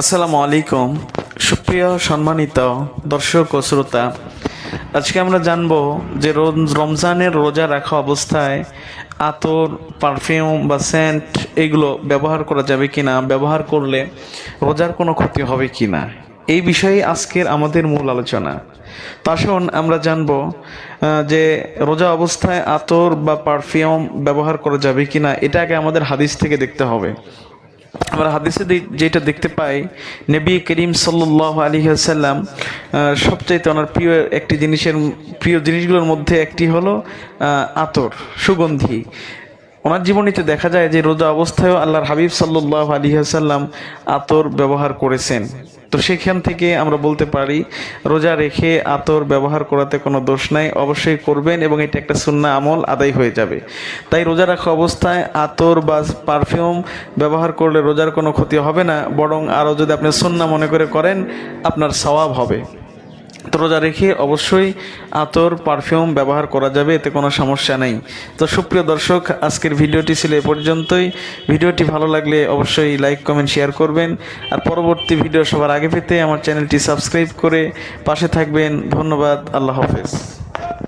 আসসালামু আলাইকুম। সুপ্রিয় সম্মানিত দর্শক ও শ্রোতা, আজকে আমরা জানব যে রমজানের রোজা রাখা অবস্থায় আতর, পারফিউম বা সেন্ট এগুলো ব্যবহার করা যাবে কি না ব্যবহার করলে রোজার কোনো ক্ষতি হবে কি না এই বিষয়ে আজকের আমাদের মূল আলোচনা। তা আসুন আমরা জানব যে রোজা অবস্থায় আতর বা পারফিউম ব্যবহার করা যাবে কি না এটাকে আমাদের হাদিস থেকে দেখতে হবে। আমরা হাদিসে যেটা দেখতে পাই, নবী করিম সাল্লাহ আলী আসাল্লাম সবচাইতে ওনার প্রিয় একটি জিনিসের প্রিয় জিনিসগুলোর মধ্যে একটি হলো আতর, সুগন্ধি। ওনার জীবনীতে দেখা যায় যে রোজা অবস্থায়ও আল্লাহর হাবিব সাল্লাহ আলী আসাল্লাম আতর ব্যবহার করেছেন। তো সেখান থেকে আমরা বলতে পারি, রোজা রেখে আতর ব্যবহার করাতে কোনো দোষ নাই, অবশ্যই করবেন এবং এটা একটা সুন্না আমল, আদায় হয়ে যাবে। তাই রোজা রাখা অবস্থায় আতর বা পারফিউম ব্যবহার করলে রোজার কোনো ক্ষতি হবে না, বরং আরও যদি আপনি সুন্না মনে করে করেন, আপনার সওয়াব হবে। রোজা রেখে অবশ্যই আতর, পারফিউম ব্যবহার করা যাবে, এতে কোনো সমস্যা নেই। তো সুপ্রিয় দর্শক, আজকের ভিডিওটি ছিল এ পর্যন্তই। ভিডিওটি ভালো লাগলে অবশ্যই লাইক, কমেন্ট, শেয়ার করবেন। আর পরবর্তী ভিডিও সবার আগে পেতে আমার চ্যানেলটি সাবস্ক্রাইব করে পাশে থাকবেন। ধন্যবাদ, আল্লাহ হাফেজ।